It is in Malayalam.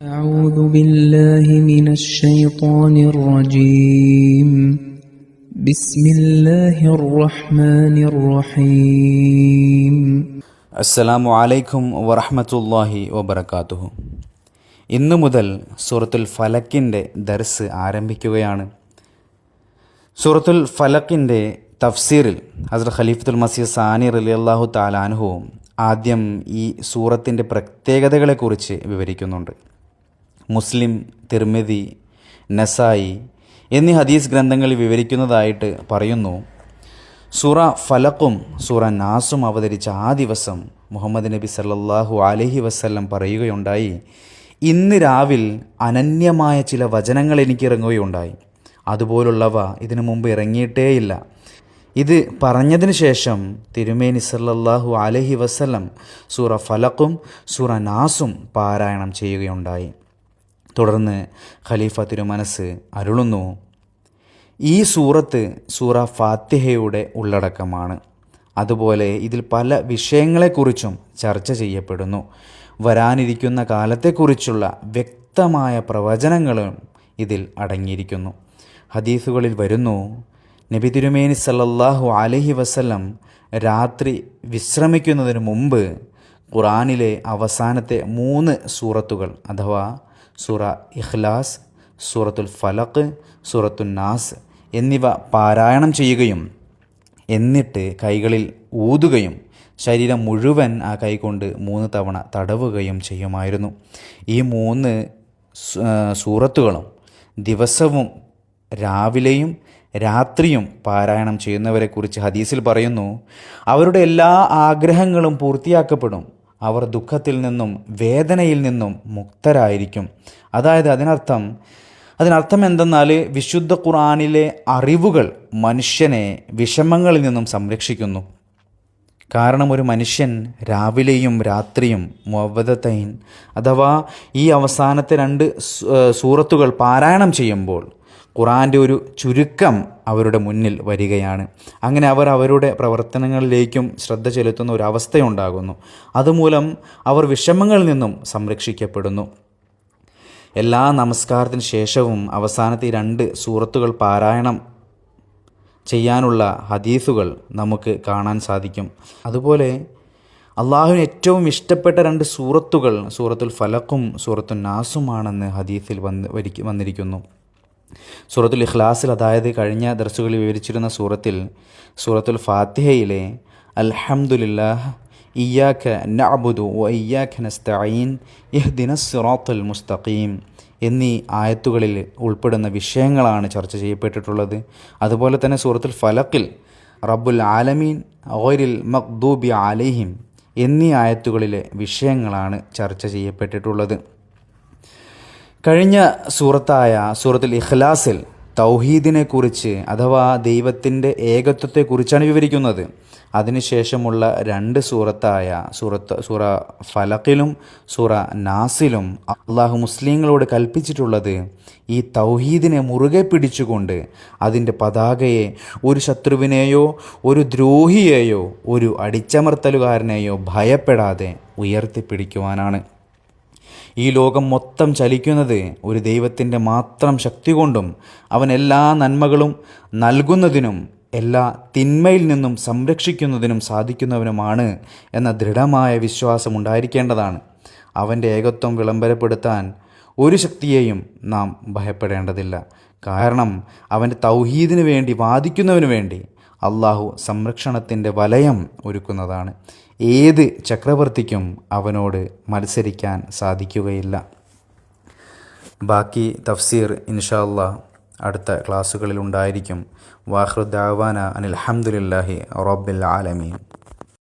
أعوذ بالله من الشيطان الرجيم بسم الله الرحمن الرحيم അസ്സലാമു അലൈക്കും വറഹമത്തല്ലാഹി വബർക്കാത്തുഹു ഇന്നു മുതൽ സൂറത്തുൽ ഫലക്കിൻ്റെ ദർസ് ആരംഭിക്കുകയാണ് സൂറത്തുൽ ഫലക്കിൻ്റെ തഫ്സീറിൽ ഹസ്രത് ഖലീഫത്തുൽ മസീദ് സാനി റലി അള്ളാഹു താലാനുഹുവും ആദ്യം ഈ സൂറത്തിൻ്റെ പ്രത്യേകതകളെക്കുറിച്ച് വിവരിക്കുന്നുണ്ട് മുസ്ലിം തിർമിതി നസായി എന്നീ ഹദീസ് ഗ്രന്ഥങ്ങളിൽ വിവരിക്കുന്നതായിട്ട് പറയുന്നു. സൂറ ഫലക്കും സൂറ നാസും അവതരിച്ച ആ ദിവസം മുഹമ്മദ് നബി സല്ലാഹു അലഹി വസ്ല്ലം പറയുകയുണ്ടായി. ഇന്ന് രാവിൽ അനന്യമായ ചില വചനങ്ങൾ എനിക്ക് ഇറങ്ങുകയുണ്ടായി. അതുപോലുള്ളവ ഇതിനു മുമ്പ് ഇറങ്ങിയിട്ടേയില്ല. ഇത് പറഞ്ഞതിന് ശേഷം തിരുമേനി സല്ലല്ലാഹു അലഹി വസല്ലം സൂറ ഫലക്കും സൂറ നാസും പാരായണം ചെയ്യുകയുണ്ടായി. തുടർന്ന് ഖലീഫ തിരുമനസ് അരുളുന്നു. ഈ സൂറത്ത് സൂറ ഫാത്തിഹയുടെ ഉള്ളടക്കമാണ്. അതുപോലെ ഇതിൽ പല വിഷയങ്ങളെക്കുറിച്ചും ചർച്ച ചെയ്യപ്പെടുന്നു. വരാനിരിക്കുന്ന കാലത്തെക്കുറിച്ചുള്ള വ്യക്തമായ പ്രവചനങ്ങളും ഇതിൽ അടങ്ങിയിരിക്കുന്നു. ഹദീസുകളിൽ വരുന്നു നബി തിരുമേനി സല്ലല്ലാഹു അലഹി വസല്ലം രാത്രി വിശ്രമിക്കുന്നതിന് മുമ്പ് ഖുറാനിലെ അവസാനത്തെ മൂന്ന് സൂറത്തുകൾ അഥവാ സൂറ ഇഖ്ലാസ് സൂറത്തുൽ ഫലക്ക് സൂറത്തുൽ നാസ് എന്നിവ പാരായണം ചെയ്യുകയും എന്നിട്ട് കൈകളിൽ ഊതുകയും ശരീരം മുഴുവൻ ആ കൈകൊണ്ട് മൂന്ന് തവണ തടവുകയും ചെയ്യുമായിരുന്നു. ഈ മൂന്ന് സൂറത്തുകളും ദിവസവും രാവിലെയും രാത്രിയും പാരായണം ചെയ്യുന്നവരെക്കുറിച്ച് ഹദീസിൽ പറയുന്നു അവരുടെ എല്ലാ ആഗ്രഹങ്ങളും പൂർത്തിയാക്കപ്പെടും. അവർ ദുഃഖത്തിൽ നിന്നും വേദനയിൽ നിന്നും മുക്തരായിരിക്കും. അതായത് അതിനർത്ഥം അതിനർത്ഥം എന്തെന്നാൽ വിശുദ്ധ ഖുറാനിലെ അറിവുകൾ മനുഷ്യനെ വിഷമങ്ങളിൽ നിന്നും സംരക്ഷിക്കുന്നു. കാരണം ഒരു മനുഷ്യൻ രാവിലെയും രാത്രിയും മുവദത്തൈൻ അഥവാ ഈ അവസാനത്തെ രണ്ട് സൂറത്തുകൾ പാരായണം ചെയ്യുമ്പോൾ ഖുറാന്റെ ഒരു ചുരുക്കം അവരുടെ മുന്നിൽ വരികയാണ്. അങ്ങനെ അവർ അവരുടെ പ്രവർത്തനങ്ങളിലേക്കും ശ്രദ്ധ ചെലുത്തുന്ന ഒരു അവസ്ഥയുണ്ടാകുന്നു. അതുമൂലം അവർ വിഷമങ്ങളിൽ നിന്നും സംരക്ഷിക്കപ്പെടുന്നു. എല്ലാ നമസ്കാരത്തിന് ശേഷവും അവസാനത്തെ രണ്ട് സൂറത്തുകൾ പാരായണം ചെയ്യാനുള്ള ഹദീസുകൾ നമുക്ക് കാണാൻ സാധിക്കും. അതുപോലെ അള്ളാഹുവിന് ഏറ്റവും ഇഷ്ടപ്പെട്ട രണ്ട് സൂറത്തുകൾ സൂറത്തുൽ ഫലക്കും സൂറത്തുൽ നാസുമാണെന്ന് ഹദീസിൽ വന്ന് വന്നിരിക്കുന്നു. സൂറത്തുൽ ഇഖ്ലാസിൽ അതായത് കഴിഞ്ഞ ദർസുകളിൽ വിവരിച്ചിരുന്ന സൂറത്തിൽ സൂറത്തുൽ ഫാത്തിഹയിലെ അൽഹംദുലില്ലാഹ് ഇയ്യാഖ നഅബുദു വ ഇയ്യാഖ ഇഹ്ദിന സിറാത്തുൽ മുസ്തഖീം എന്നീ ആയത്തുകളിൽ ഉൾപ്പെടുന്ന വിഷയങ്ങളാണ് ചർച്ച ചെയ്യപ്പെട്ടിട്ടുള്ളത്. അതുപോലെ തന്നെ സൂറത്തുൽ ഫലക്കിൽ റബ്ബുൽ ആലമീൻ ഓരിൽ മഖ്ദൂബി അലൈഹിം എന്നീ ആയത്തുകളിലെ വിഷയങ്ങളാണ് ചർച്ച ചെയ്യപ്പെട്ടിട്ടുള്ളത്. കഴിഞ്ഞ സൂറത്തായ സൂറത്തിൽ ഇഖ്ലാസിൽ തൗഹീദിനെ കുറിച്ച് അഥവാ ദൈവത്തിന്റെ ഏകത്വത്തെക്കുറിച്ചാണ് വിവരിക്കുന്നത്. അതിനുശേഷമുള്ള രണ്ട് സൂറത്തായ സൂറത്ത് സൂറ ഫലക്കിലും സൂറ നാസിലും അള്ളാഹു മുസ്ലിങ്ങളോട് കൽപ്പിച്ചിട്ടുള്ളത് ഈ തൗഹീദിനെ മുറുകെ പിടിച്ചുകൊണ്ട് അതിന്റെ പതാകയെ ഒരു ശത്രുവിനെയോ ഒരു ദ്രോഹിയെയോ ഒരു അടിച്ചമർത്തലുകാരനെയോ ഭയപ്പെടാതെ ഉയർത്തിപ്പിടിക്കുവാനാണ്. ഈ ലോകം മൊത്തം ചലിക്കുന്നത് ഒരു ദൈവത്തിന്റെ മാത്രം ശക്തി കൊണ്ടും അവൻ എല്ലാ നന്മകളും നൽകുന്നതിനും എല്ലാ തിന്മയിൽ നിന്നും സംരക്ഷിക്കുന്നതിനും സാധിക്കുന്നവനുമാണ് എന്ന ദൃഢമായ വിശ്വാസം ഉണ്ടായിരിക്കേണ്ടതാണ്. അവന്റെ ഏകത്വം വിളംബരപ്പെടുത്താൻ ഒരു ശക്തിയെയും നാം ഭയപ്പെടേണ്ടതില്ല. കാരണം അവന്റെ തൗഹീദിന് വേണ്ടി വാദിക്കുന്നവന് വേണ്ടി അള്ളാഹു സംരക്ഷണത്തിന്റെ വലയം ഒരുക്കുന്നതാണ്. ഏത് ചക്രവർത്തിക്കും അവനോട് മത്സരിക്കാൻ സാധിക്കുകയില്ല. ബാക്കി തഫ്സീർ ഇൻഷാല്ല അടുത്ത ക്ലാസ്സുകളിൽ ഉണ്ടായിരിക്കും വാഹൃദാവാന അനിൽ അഹമ്മദില്ലാഹി റബ്ബിൽ ആലമീൻ.